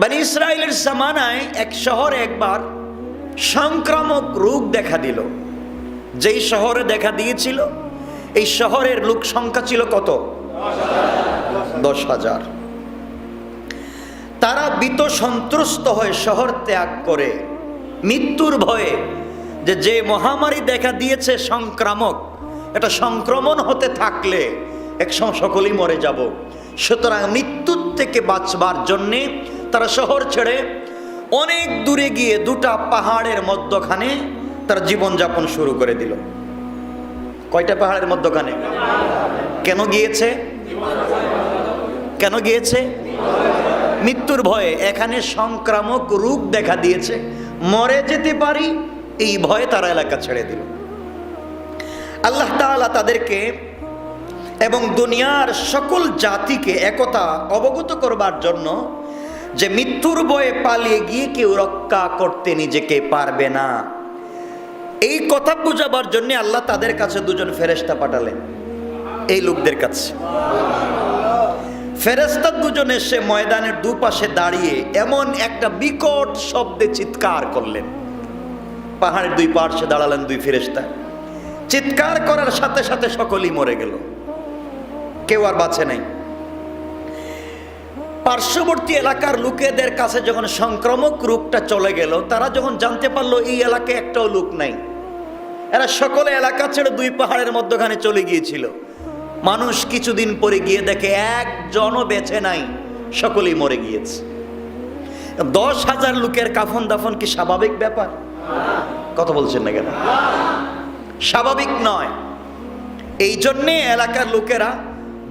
বানি ইসরায়েলের জামানায় এক শহরে একবার সংক্রামক রোগ দেখা দিল। যেই শহরে দেখা দিয়েছিল, এই শহরের লোক সংখ্যা ছিল কত? দশ হাজার। তারা বিত সন্ত্রস্ত হয়ে শহর ত্যাগ করে মৃত্যুর ভয়ে যে যে মহামারী দেখা দিয়েছে সংক্রামক, এটা সংক্রমণ হতে থাকলে একসময় সকলেই মরে যাব। সুতরাং মৃত্যুর থেকে বাঁচবার জন্যে তারা শহর ছেড়ে অনেক দূরে গিয়ে দুটা পাহাড়ের মধ্যখানে তারা জীবনযাপন শুরু করে দিল। কয়টা পাহাড়ের মধ্যখানে? কেন গিয়েছে? কেন গিয়েছে? মৃত্যুর ভয়ে এখানে সংক্রামক রূপ দেখা দিয়েছে। মরে যেতে পারি, এই ভয়ে তারা এলাকা ছেড়ে দিল। আল্লাহ তাআলা তাদেরকে এবং দুনিয়ার সকল জাতিকে একতা অবগত করবার জন্য যে মৃত্যুর ভয়ে পালিয়ে গিয়ে কেউ রক্ষা করতে নিজেকে পারবে না। এই কথা বোঝাবার জন্য আল্লাহ তাদের কাছে দুজন ফেরেশতা পাঠালেন। এই লোকদের কাছে। ফেরেস্তা দুজন এসে ময়দানের দুপাশে দাঁড়িয়ে এমন একটা বিকট শব্দে চিৎকার করলেন। পাহাড়ের দুই পার্শ্বে দাঁড়ালেন দুই ফেরেস্তা চিৎকার করার সাথে সাথে সকলেই মরে গেল। কেউ আর বাঁচে নাই। পার্শ্ববর্তী এলাকার লোকেদের কাছে যখন সংক্রামক রোগটা চলে গেল, তারা যখন জানতে পারল এই এলাকায় একটাও লোক নাই, এরা সকলে এলাকা ছেড়ে দুই পাহাড়ের মধ্যখানে চলে গিয়েছিল। মানুষ কিছুদিন পরে গিয়ে দেখে একজনও বেঁচে নাই, সকলেই মরে গিয়েছে। দশ হাজার লোকের কাফন দাফন কি স্বাভাবিক ব্যাপার? কথা বলছেন না কেন? স্বাভাবিক নয়। এই জন্যে এলাকার লোকেরা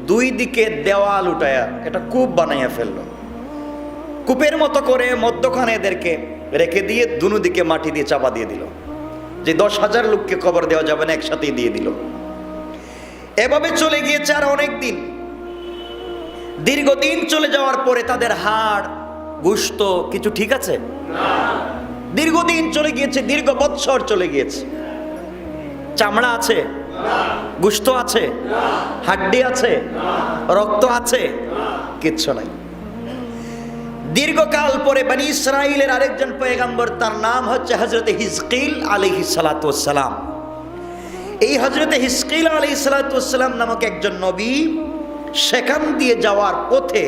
দুই দিকে দেওয়াল উঠায়া এটা কূপ বানাইয়া ফেলল। কূপের মতো করে মধ্যখানে এদেরকে রেখে দিয়ে দুনো দিকে মাটি দিয়ে চাপা দিয়ে দিল। যে দশ হাজার লোককে খবর দেওয়া যাবে না, একসাথেই দিয়ে দিল। এভাবে চলে গিয়েছে আর অনেক দিন। দীর্ঘদিন চলে যাওয়ার পরে তাদের হাড়, গুস্ত কিছু ঠিক আছে? দীর্ঘদিন চলে গিয়েছে, দীর্ঘ বৎসর চলে গিয়েছে। চামড়া আছে? গুস্ত আছে? হাড্ডি আছে? রক্ত আছে? কিচ্ছু নাই। দীর্ঘকাল পরে বানি ইসরায়েলের আরেকজন পয়গাম্বর, তার নাম হচ্ছে হজরত হিজকিল আলিহি সালাতাম এই হজরতে হিসকিল আলী সালাতাম নামক একজন নবী সেখান দিয়ে যাওয়ার পথে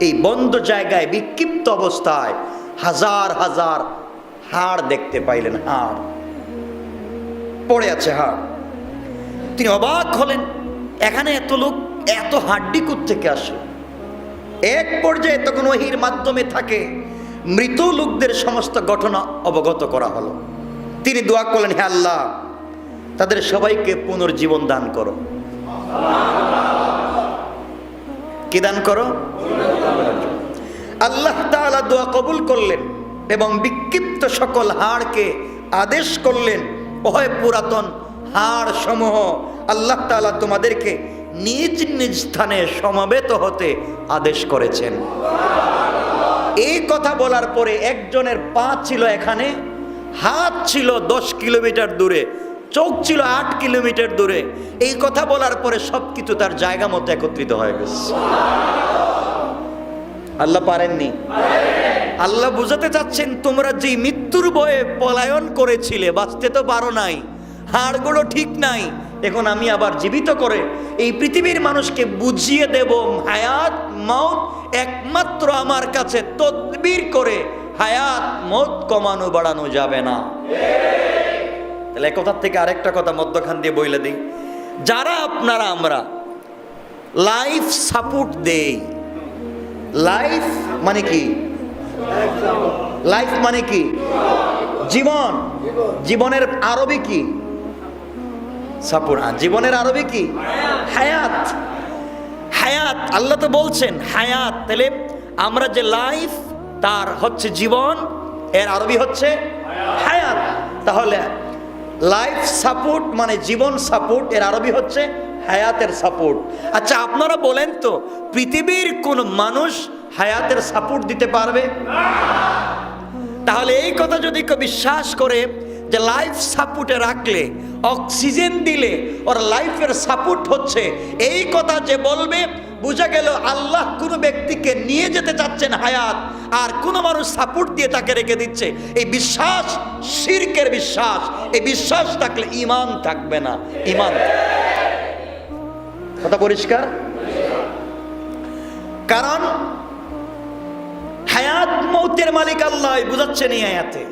এই বন্ধ জায়গায় বিক্ষিপ্ত অবস্থায় হাজার হাজার হাড় দেখতে পাইলেন, হাড়। পড়ে আছে হাড়। তিনি অবাক হলেন। এখানে এত লোক, এত হাড্ডি থেকে আসে? এক পর্যায়ে তখন ওহির মাধ্যমে থাকে মৃত লোকদের সমস্ত ঘটনা অবগত করা হলো। তিনি দোয়া করলেন, হে আল্লাহ, তাদের সবাইকে পুনর্জীবন দান করো। কি দান করো? আল্লাহ তাআলা দোয়া কবুল করলেন এবং বিক্ষিপ্ত সকল হাড়কে আদেশ করলেন, ওহে পুরাতন হাড় সমূহ আল্লাহ তাআলা তোমাদেরকে নিজ নিজ স্থানে সমাবেত হতে আদেশ করেছেন। এই কথা বলার পরে একজনের পা ছিল এখানে, হাত ছিল দশ কিলোমিটার দূরে, চোখ ছিল আট কিলোমিটার দূরে। এই কথা বলার পরে সব কিছু তার জায়গা মতো একত্রিত হয়ে গেছে। আল্লাহ পারেননি? আল্লাহ বুঝাতে চাচ্ছেন, তোমরা যে মৃত্যুর বয়ে পলায়ন করেছিলে, বাঁচতে তো পারো নাই, হাড়গুলো ঠিক নাই এখন আমি আবার জীবিত করে এই পৃথিবীর মানুষকে বুঝিয়ে দেব, হায়াত মত একমাত্র আমার কাছে তদবির করে হায়াত মত কমানো বাড়ানো যাবে না। তাহলে একথার থেকে আরেকটা কথা মধ্যখান দিয়ে বইলে দিই। যারা আপনারা, আমরা, লাইফ সাপোর্ট দেই। লাইফ মানে কি? লাইফ মানে কি? জীবন। জীবনের আরবি কি? সাপোর্ট জীবনের আরবি কি? হায়াত। হায়াত, আল্লাহ তো বলছেন, হায়াত। তাহলে আমরা যে লাইফ, তার হচ্ছে জীবন, এর আরবি হচ্ছে হায়াত। তাহলে লাইফ সাপোর্ট মানে জীবন সাপোর্ট, এর আরবি হচ্ছে হায়াতের সাপোর্ট। আচ্ছা আপনারা বলেন তো, পৃথিবীর কোন মানুষ হায়াতের সাপোর্ট দিতে পারবে? তাহলে এই কথা যদি কেউ বিশ্বাস করে যে লাইফ সাপোর্টে রাখলে অক্সিজেন দিলে, ওর লাইফের সাপোর্ট হচ্ছে। এই কথা যে বলবে, বোঝা গেল আল্লাহ কোনো ব্যক্তিকে নিয়ে যেতে চাচ্ছেন হায়াত, আর কোনো মানুষ সাপোর্ট দিয়ে তাকে রেখে দিচ্ছে। এই বিশ্বাস, শিরকের বিশ্বাস, এই বিশ্বাস থাকলে ইমান থাকবে না ইমান কথা পরিষ্কার? কারণ, হায়াত মৌতের মালিক আল্লাহ বুঝাচ্ছেন এই আয়াতে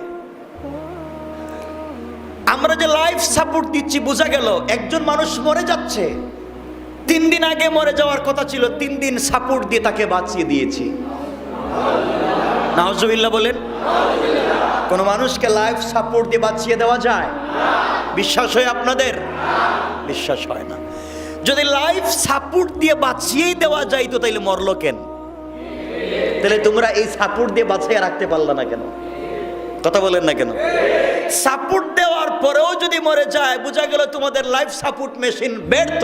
আমরা যে লাইফ সাপোর্ট দিচ্ছি, বোঝা গেল একজন মানুষ মরে যাচ্ছে। তিন দিন আগে মরে যাওয়ার কথা ছিল, তিন দিন সাপোর্ট দিয়ে তাকে বাঁচিয়ে দিয়েছি। নাহজুবিল্লাহ বলেন, কোন মানুষকে লাইফ সাপোর্ট দিয়ে বাঁচিয়ে দেওয়া যায়? বিশ্বাস হয় আপনাদের? বিশ্বাস হয় না। যদি লাইফ সাপোর্ট দিয়ে বাঁচিয়েই দেওয়া যায় তো তাইলে মরলো কেন? তাহলে তোমরা এই সাপোর্ট দিয়ে বাঁচিয়ে রাখতে পারলা না কেন? কথা বলেন না কেন? সাপোর্ট পরেও যদি মরে যায়, বোঝা গেল তোমাদের লাইফ সাপোর্ট মেশিন ব্যর্থ।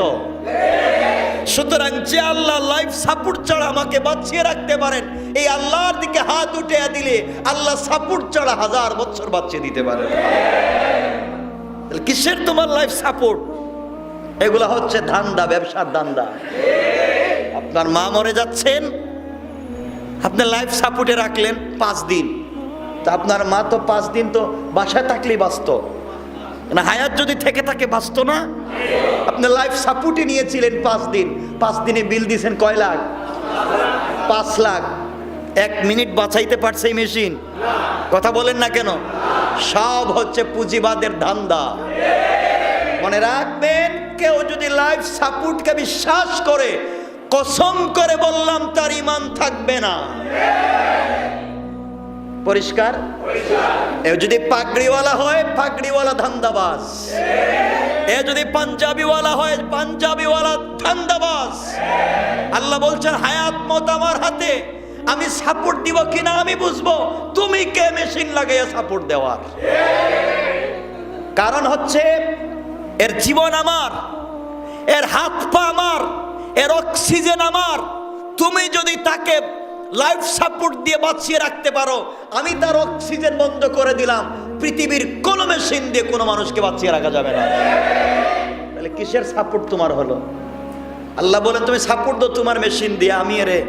সুতরাং যে আল্লাহ লাইফ সাপোর্ট ছাড়া আমাকে বাঁচিয়ে রাখতে পারেন, এই আল্লাহর দিকে হাত উঠে দিলে আল্লাহ সাপোর্ট ছাড়া হাজার বছর বাঁচিয়ে দিতে পারেন কিসের তোমার লাইফ সাপোর্ট এগুলা হচ্ছে ধান্দা, ব্যবসার ধান্দা। আপনার মা মরে যাচ্ছেন, আপনি লাইফ সাপোর্টে রাখলেন পাঁচ দিন। তা আপনার মা তো পাঁচ দিন তো বাসায় থাকলেই বাঁচত। হায়াত যদি থেকে থাকে, বাঁচত না? আপনি লাইফ সাপোর্টে নিয়েছিলেন পাঁচ দিন। পাঁচ দিনে বিল দিয়েছেন কয় লাখ? পাঁচ লাখ। এক মিনিট বাঁচাইতে পারছে এই মেশিন কথা বলেন না কেন? সব হচ্ছে পুঁজিবাদের ধান্দা। মনে রাখবেন, কেউ যদি লাইফ সাপোর্টকে বিশ্বাস করে, কসম করে বললাম, তার ইমান থাকবে না। পরিষ্কার? এ যদি পাগড়িওয়ালা হয়, পাগড়িওয়ালা ধান্দাবাজ। এ যদি পাঞ্জাবিওয়ালা হয়, পাঞ্জাবিওয়ালা ধান্দাবাজ। আল্লাহ বলছেন, হায়াত মত আমার হাতে, আমি সাপোর্ট দিব কিনা আমি বুঝব। তুমি কে মেশিন লাগাইয়া সাপোর্ট দেওয়ার? কারণ হচ্ছে, এর জীবন আমার, এর হাত পা আমার, এর অক্সিজেন আমার। তুমি যদি তাকে লাইফ সাপোর্ট দিয়ে বাঁচিয়ে রাখতে পারো। আমি তার অক্সিজেন বন্ধ করে দিলাম। পৃথিবীর কোনো মেশিন দিয়ে কোনো মানুষকে বাঁচিয়ে রাখা যাবে না। তাহলে কিসের সাপোর্ট তোমার হলো? আল্লাহ বলেন, তুমি সাপোর্ট দো তোমার মেশিন দিয়ে, আমি এরে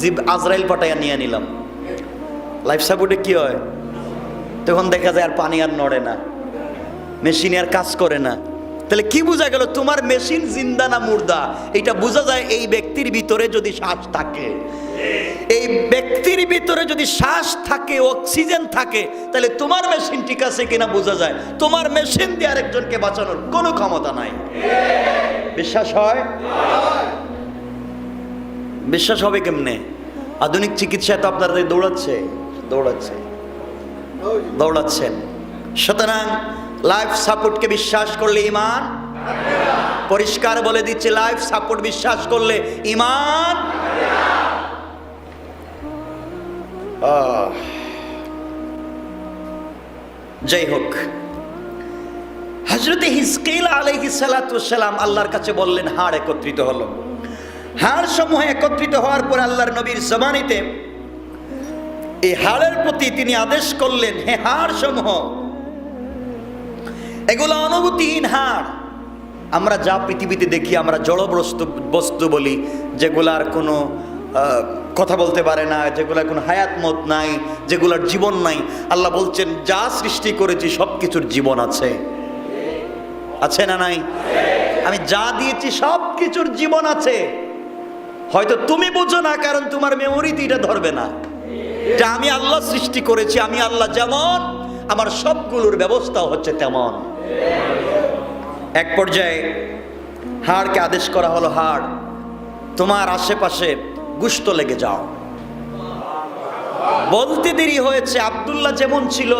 জিব আজরাইল পাঠাইয়া নিয়ে নিলাম। লাইফ সাপোর্টে কি হয়? তখন দেখা যায় আর পানি আর নড়ে না। মেশিন আর কাজ করে না। তাহলে কি বোঝা গেল, তোমার মেশিন জিন্দা না মুর্দা? এটা বোঝা যায় এই ব্যক্তির ভিতরে যদি শ্বাস থাকে। এই ব্যক্তির ভিতরে যদি শ্বাস থাকে, অক্সিজেন থাকে, তাহলে তোমার মেশিন ঠিক আছে কিনা বোঝা যায়। তোমার মেশিন দিয়ে আরেকজনকে বাঁচানোর কোনো ক্ষমতা নাই। বিশ্বাস হয়? বিশ্বাস হবে কেমনে? আধুনিক চিকিৎসায় তো আপনাদের দৌড়াচ্ছে দৌড়াচ্ছে, দৌড়াচ্ছেন। সুতরাং লাইফ সাপোর্টকে বিশ্বাস করলে ইমান পরিষ্কার বলে দিচ্ছে লাইফ সাপোর্ট বিশ্বাস করলে ইমান যাই হোক হজরত হিসকেল আলহি সালাম আল্লাহর কাছে বললেন, হাড় একত্রিত হলো। হাড় সমূহ একত্রিত হওয়ার পর আল্লাহর নবীর জমানিতে এই হাড়ের প্রতি তিনি আদেশ করলেন, হে হাড় সমূহ, এগুলো অনুভূতিহীন হাড়। আমরা যা পৃথিবীতে দেখি, আমরা জড় বস্তু বলি, যেগুলার কোনো কথা বলতে পারে না যেগুলার কোনো হায়াত মত নাই, যেগুলার জীবন নাই। আল্লাহ বলছেন, যা সৃষ্টি করেছি সব কিছুর জীবন আছে। আছে না নাই? আমি যা দিয়েছি সব কিছুর জীবন আছে। হয়তো তুমি বুঝো না, কারণ তোমার মেমোরিতে এটা ধরবে না। যে আমি আল্লাহ সৃষ্টি করেছি, আমি আল্লাহ যেমন, আমার সবগুলোর ব্যবস্থা হচ্ছে তেমন। এক পর্যায়ে হাড়কে আদেশ করা হলো হাড়। তোমার আশেপাশে গুস্ত লেগে যাও। বলতে দেরি হয়েছে, আব্দুল্লাহ যেমন ছিল,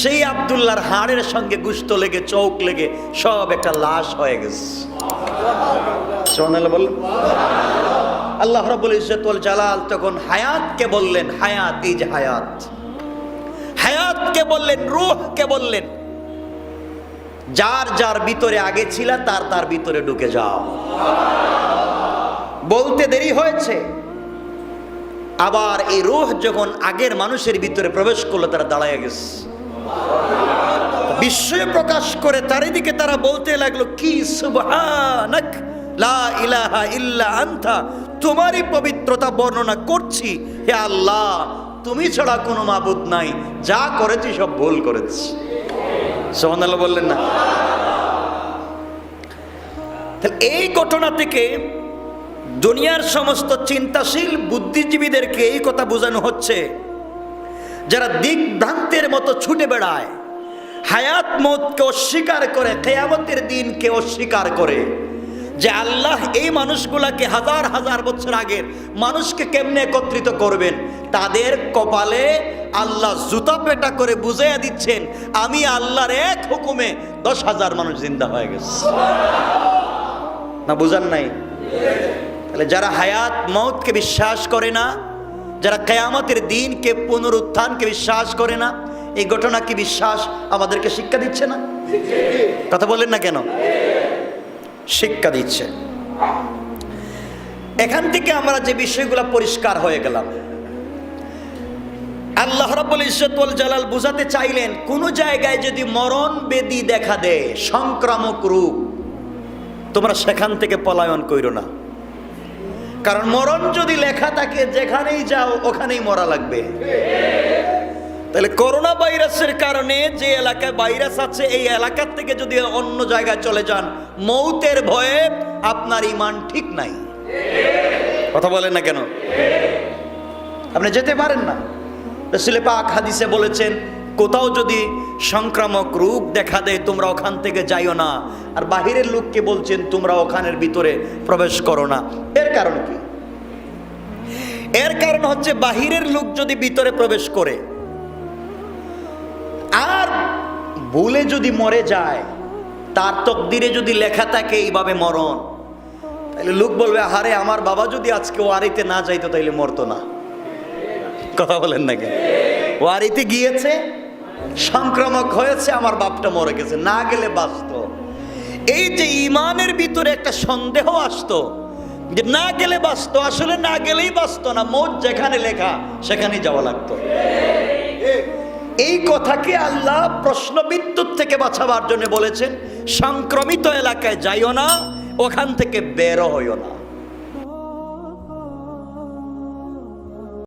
সেই আব্দুল্লাহর হাড়ের সঙ্গে গুস্ত লেগে চৌক লেগে সব একটা লাশ হয়ে গেছে। আল্লাহ রাব্বুল ইজ্জতুল জালাল তখন হায়াতকে বললেন, হায়াত, এই যে হায়াত। হায়াতকে বললেন, রূহকে বললেন, যার যার ভিতরে আগে ছিল, তার তার ভিতরে ঢুকে যাও। বলতে দেরি হয়েছে। আবার এই রোহ যখন আগের মানুষের ভিতরে প্রবেশ করল, তারা দাঁড়ায় গেছে। বিস্ময় প্রকাশ করে চারিদিকে তারা বলতে লাগল, কি সুবহানাক, লা ইলাহা ইল্লা আনতা, তোমারই পবিত্রতা বর্ণনা করছি। হে আল্লাহ, তুমি ছাড়া কোনো মাবুদ নাই, যা করেছি সব ভুল করেছি। সোহান বললেন না। এই ঘটনা থেকে দুনিয়ার সমস্ত চিন্তাশীল বুদ্ধিজীবীদেরকে এই কথা বোঝানো হচ্ছে যারা দিকভ্রান্তের মতো ছুটে বেড়ায় হায়াত মতকে অস্বীকার করে কেয়ামতের দিনকে অস্বীকার করে যে আল্লাহ এই মানুষগুলাকে হাজার হাজার বছর আগের মানুষকে কেমনে একত্রিত করবেন? তাদের কপালে আল্লাহ জুতা পেটা করে বুঝাইয়া দিচ্ছেন আমি আল্লাহর এক হুকুমে দশ হাজার মানুষ জিন্দা হয়ে গেছে। না বুঝান নাই? তাহলে যারা হায়াত মৌতকে বিশ্বাস করে না, যারা কেয়ামতের দিনকে পুনরুত্থানকে বিশ্বাস করে না, এই ঘটনা কি বিশ্বাস আমাদেরকে শিক্ষা দিচ্ছে না? কথা বলেন না কেন? শিক্ষা দিচ্ছে। এখান থেকে আমরা যে বিষয়গুলো পরিষ্কার হয়ে গেলাম। আল্লাহ রাব্বুল ইজ্জতুল জালাল বুঝাতে চাইলেন, কোন জায়গায় যদি মরণ বেদি দেখা দেয়, সংক্রামক রূপ, তোমরা সেখান থেকে পলায়ন কইরো না। কারণ মরণ যদি লেখা থাকে, যেখানেই যাও ওখানেই মরা লাগবে। তাহলে করোনা ভাইরাসের কারণে যে এলাকায় ভাইরাস আছে, এই এলাকার থেকে যদি অন্য জায়গায় চলে যান, মৌতের ভয়ে আপনার ইমান ঠিক নাই। কথা বলেন না কেন? আপনি যেতে পারেন না। রসুল পাক হাদিসে বলেছেন কোথাও যদি সংক্রামক রোগ দেখা দেয়, তোমরা ওখান থেকে যাইও না। আর বাহিরের লোককে বলছেন, তোমরা ওখানের ভিতরে প্রবেশ করো না। এর কারণ কি? এর কারণ হচ্ছে, বাহিরের লোক যদি ভিতরে প্রবেশ করে, আর ভুলে যদি মরে যায়, তার তকদিরে যদি লেখা থাকে, এইভাবে মরণ। তাহলে লোক বলবে, আহারে, আমার বাবা যদি আজকে ওয়ারিতে না যাইতো, তাইলে মরতো না। কথা বলেন না কেন ওয়ারিতে গিয়েছে সংক্রামক হয়েছে, আমার বাপটা মরে গেছে, না গেলে বাঁচত। এই যে ইমানের ভিতরে একটা সন্দেহ আসতো যে না গেলে বাঁচত, আসলে না গেলেই বাঁচত না মোট যেখানে লেখা, সেখানেই যাওয়া লাগতো। এই কথাকে আল্লাহ প্রশ্ন বিদ্যুৎ থেকে বাঁচাবার জন্য বলেছেন? সংক্রমিত এলাকায় যাইও না, ওখান থেকে বেরো হইও না।